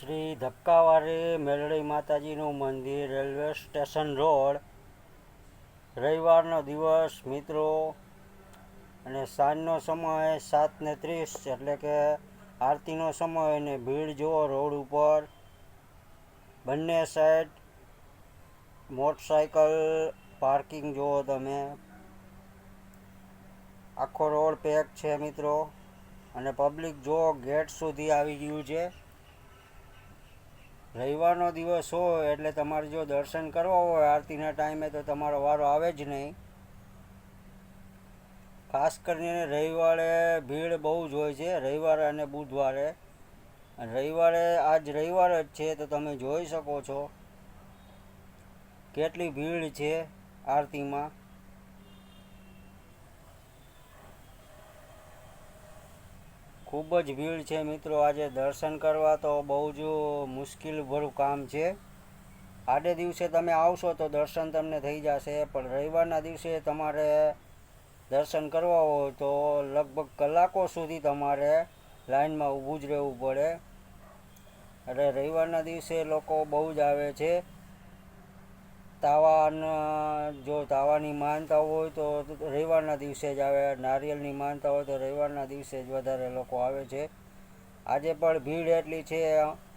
શ્રી ધક્કાવારી મેલડી માતાજીનું મંદિર railway station road. રવિવારનો દિવસ મિત્રો, અને સાંજનો સમય સાત ને ત્રીસ, એટલે કે આરતીનો સમય અને ભીડ જુઓ રોડ ઉપર. બંને સાઈડ મોટરસાયકલ પાર્કિંગ જુઓ તમે. આખો રોડ પેક છે મિત્રો, અને પબ્લિક જો ગેટ સુધી આવી ગયું છે. રવિવારનો દિવસ હોય એટલે તમારે જો દર્શન કરવા હોય આરતીના ટાઈમે તો તમારો વારો આવે જ નહીં. ખાસ કરીને રવિવારે ભીડ બહુ જ હોય છે, રવિવારે અને બુધવારે. રવિવારે, આજ રવિવાર જ છે તો તમે જોઈ શકો છો. કેટલી ભીડ છે આરતીમાં. ખૂબ જ ભીડ છે મિત્રો. આજે દર્શન કરવા તો બહુ જ મુશ્કેલભર્યું કામ છે. આડે દિવસે તમે આવશો તો દર્શન તમને થઈ જશે, પણ રવિવારના દિવસે તમારે દર્શન કરવા હોય તો લગભગ કલાકો સુધી તમારે લાઈનમાં ઊભું જ રહેવું પડે. એટલે રવિવારના દિવસે લોકો બહુ જ આવે છે. તાવાના, જો તાવાની માનતા હોય તો રવિવારના દિવસે જ આવે. નારિયેળની માનતા હોય તો રવિવારના દિવસે જ વધારે લોકો આવે છે. આજે પણ ભીડ એટલી છે,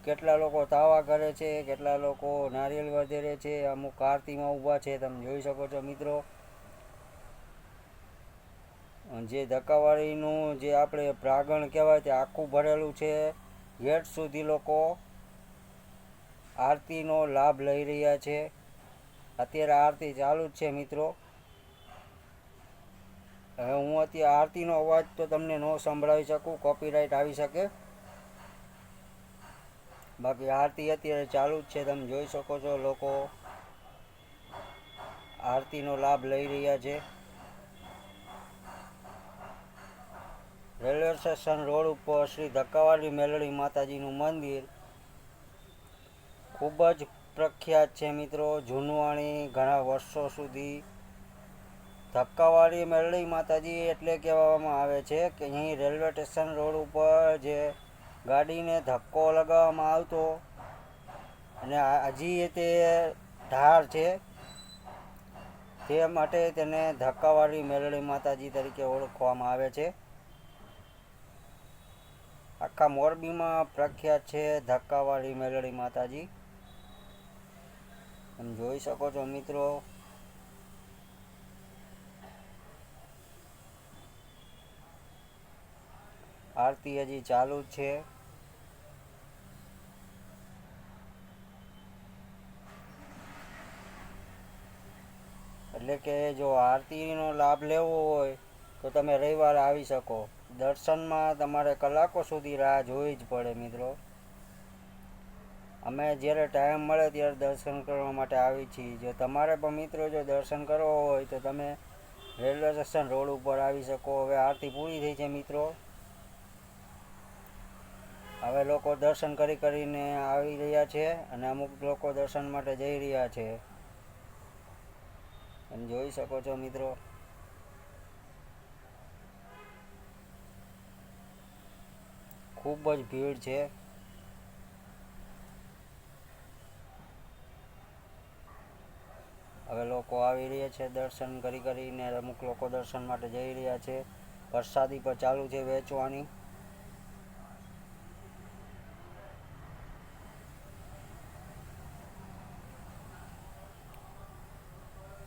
કેટલા લોકો તાવા કરે છે, કેટલા લોકો નારિયેળ વધેરે છે, અમુક આરતીમાં ઊભા છે, તમે જોઈ શકો છો મિત્રો. જે ધક્કાવાળીનું જે આપણે પ્રાગણ કહેવાય તે આખું ભરેલું છે. ગેટ સુધી લોકો આરતીનો લાભ લઈ રહ્યા છે. અત્યારે આરતી ચાલુ જ છે, મિત્રો. હવે હું અત્યારે આરતીનો અવાજ તો તમને ન સંભળાવી શકું કોપીરાઇટ આવી શકે. બાકી આરતી અત્યારે ચાલુ જ છે, તમે જોઈ શકો છો લોકો. આરતીનો લાભ લઈ રહ્યા છે. રેલવે સ્ટેશન રોડ ઉપર શ્રી ધક્કાવાડી મેલડી માતાજીનું મંદિર ખૂબ જ પ્રખ્યાત છે મિત્રો. જૂનવાણી ઘણા વર્ષો સુધી ધક્કાવાળી મેરળી માતાજી એટલે કહેવામાં આવે છે કે અહીં રેલવે સ્ટેશન રોડ ઉપર જે ગાડીને ધક્કો લગાવવામાં આવતો અને હજી તે ધાર છે. તે માટે તેને ધક્કાવાળી મેરળી માતાજી તરીકે ઓળખવામાં આવે છે. આખા મોરબીમાં પ્રખ્યાત છે ધક્કાવાળી મેલડી માતાજી. તમે જોઈ શકો છો મિત્રો. આરતી હજી ચાલુ છે. એટલે કે જો આરતીનો લાભ લેવો હોય, તો તમે રવિવારે આવી શકો. દર્શનમાં તમારે કલાકો સુધી રાહ જોવી જ પડે મિત્રો. અમે જ્યારે ટાઈમ મળે ત્યારે દર્શન કરવા માટે આવી છીએ. જો તમારે પણ મિત્રો જો દર્શન કરવો હોય તો તમે રેલવે સ્ટેશન રોડ ઉપર આવી શકો. હવે આરતી પૂરી થઈ છે મિત્રો. હવે લોકો દર્શન કરી કરીને આવી રહ્યા છે અને અમુક લોકો દર્શન માટે જઈ રહ્યા છે. તમે જોઈ શકો છો મિત્રો. ખૂબ જ ભીડ છે. હવે લોકો આવી રહ્યા છે દર્શન કરી કરીને અમુક લોકો દર્શન માટે જઈ રહ્યા છે. પ્રસાદી પર ચાલુ છે વેચવાની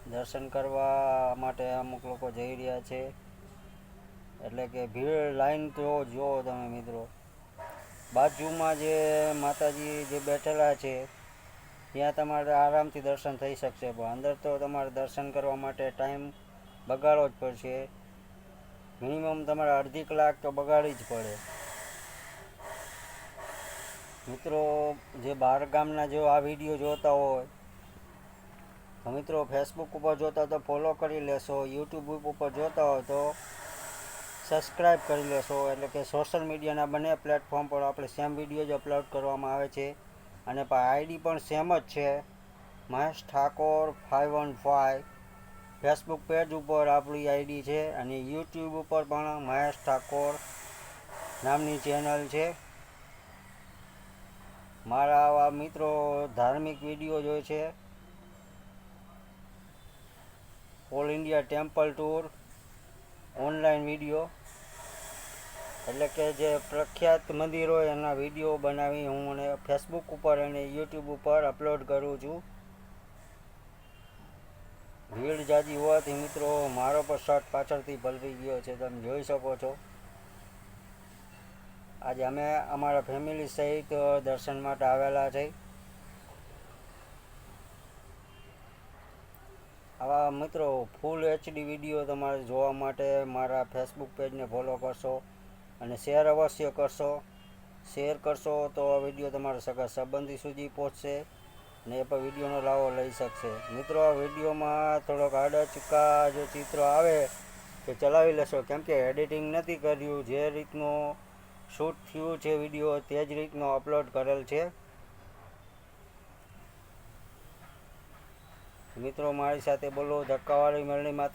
દર્શન કરવા માટે અમુક લોકો જઈ રહ્યા છે. એટલે કે ભીડ લાઈન તો જુઓ તમે મિત્રો. બાજુમાં જે માતાજી જે બેઠેલા છે ત્યાં તમારે આરામથી દર્શન થઈ શકશે, પણ અંદર તો તમારે દર્શન કરવા માટે ટાઈમ બગાડવો જ પડશે. મિનિમમ તમારે અડધી કલાક તો બગાડવી જ પડે. મિત્રો, જે બહાર ગામના જો આ વીડિયો જોતા હોય, તો મિત્રો ફેસબુક ઉપર જોતા તો ફોલો કરી લેશો યુટ્યુબ ઉપર જોતા હોય તો સબસ્ક્રાઈબ કરી લેશો, એટલે કે સોશિયલ મીડિયાના બંને પ્લેટફોર્મ પર આપણે સેમ વીડિયો જ અપલોડ કરવામાં આવે છે. અને આઈડી પણ સેમ જ છે. Mahesh Thakor five one five Facebook page ઉપર આપણી આઈડી છે અને યુટ્યુબ ઉપર પણ મહેશ ઠાકોર નામની ચેનલ છે. મારા આવા મિત્રો ધાર્મિક વીડિયો જોઈ છે. All India temple tour online video એટલે કે જે પ્રખ્યાત મંદિરો એના વીડિયો બનાવી હું અને ફેસબુક ઉપર અને યુટ્યુબ ઉપર અપલોડ કરું છું. ભીડ જાજી હોવાથી મિત્રો, મારો પણ શર્ટ પાછળથી ભલવી ગયો છે, તમે જોઈ શકો છો. આજે અમે અમારા ફેમિલી સહિત દર્શન માટે આવેલા છે. આવા મિત્રો ફૂલ એચડી વીડિયો તમારે જોવા માટે મારા ફેસબુક પેજને ફોલો કરશો. અને શેર અવશ્ય કરશો. શેર કરશો તો આ વીડિયો તમારા સગા સંબંધી સુધી પહોંચશે ને એ પણ વિડીયોનો લાવો લઈ શકશે. મિત્રો, આ વિડીયોમાં થોડોક આડા ચૂકા જો ચિત્રો આવે તો ચલાવી લેશો. કેમ કે એડિટિંગ નથી કર્યું. જે રીતનો શૂટ થયું છે વીડિયો તે જ રીતનો અપલોડ કરેલ છે. મિત્રો, મારી સાથે બોલો. ધક્કાવાળી મેળણી માતા